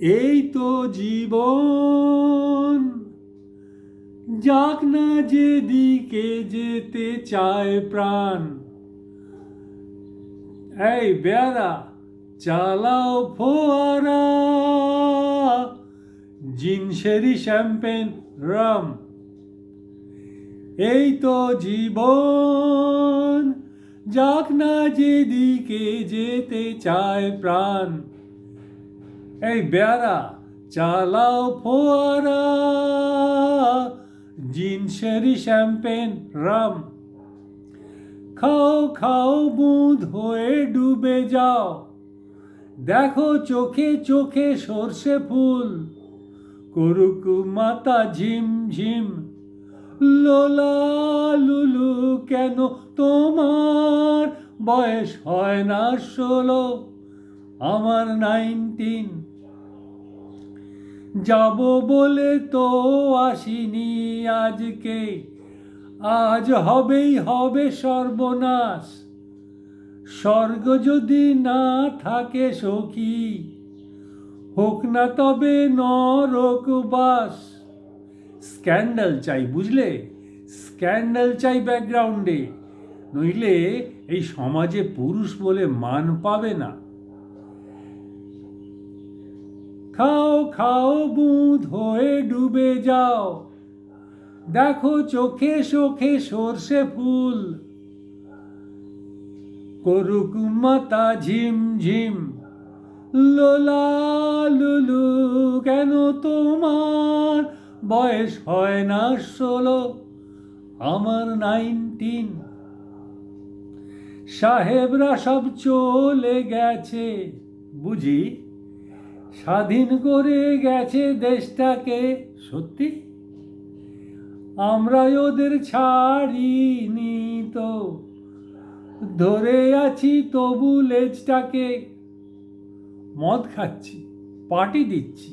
এই তো জীবন। যাক না যেদিকে যেতে চায় প্রাণ। এই বেড়া চালাও ফোয়ারা। Gin sherry champagne, rum. এই তো জীবন। যাক না যেদিকে যেতে চায় প্রাণ। এই বেড়া চালাও ফোয়ারা। Gin sherry champagne, rum. খাও খাও, বুঁদ হয়ে ডুবে যাও। দেখো চোখে চোখে সর্ষে ফুল। করুক মাতা ঝিম ঝিম। লোলা লুলু কেন তোমার? বয়স হয় না ষোলো। আমার নাইনটিন। যাব বলে তো আসিনি আজকে। আজ হবেই হবে সর্বনাশ। স্বর্গ যদি না থাকে সখী, হোক না তবে নরক বাস। স্ক্যান্ডাল চাই বুঝলে? স্ক্যান্ডাল চাই ব্যাকগ্রাউন্ডে। নইলে এই সমাজে পুরুষ বলে মান পাবে না। খাও খাও, বুঁদ হয়ে ডুবে যাও। দেখো চোখে চোখে সর্ষে ফুল। করুক মাতা ঝিম ঝিম। লোলা লুলু, কেন তোমার বয়স হয় না ষোলো? আমার নাইনটিন। সাহেবরা সব চলে গেছে। বুঝি? স্বাধীন করে গেছে দেশটাকে, সত্যি? আমরা ওদের ছাড়িনি তো। ধরে আছি তবু লেজটাকে। মদ খাচ্ছি, পার্টি দিচ্ছি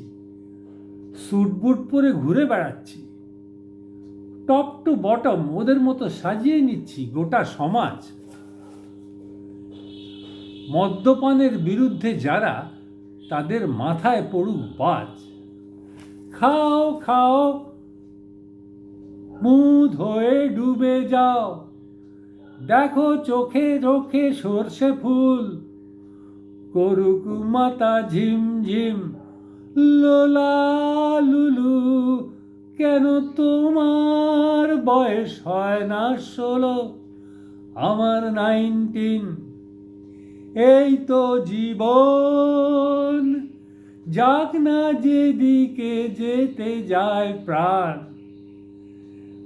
স্যুট বুট পরে ঘুরে বেড়াচ্ছি। টপ টু বটম ওদের মতো সাজিয়ে নিচ্ছি গোটা সমাজ। মদ্যপানের বিরুদ্ধে যারা তাদের মাথায় পড়ুক বাজ। খাও খাও মুদ হয়ে ডুবে যাও। দেখো চোখে চোখে সর্ষে ফুল। করুক মাতা ঝিম ঝিম, লোলা লুলু, কেন তোমার বয়স হয় না ষোলো? আমার নাইনটিন। এই তো জীবন। যাক না যেদিকে যেতে যায় প্রাণ।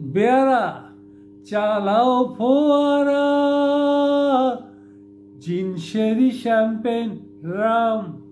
বেড়া চালাও ফোয়ারা। Gin sherry champagne rum.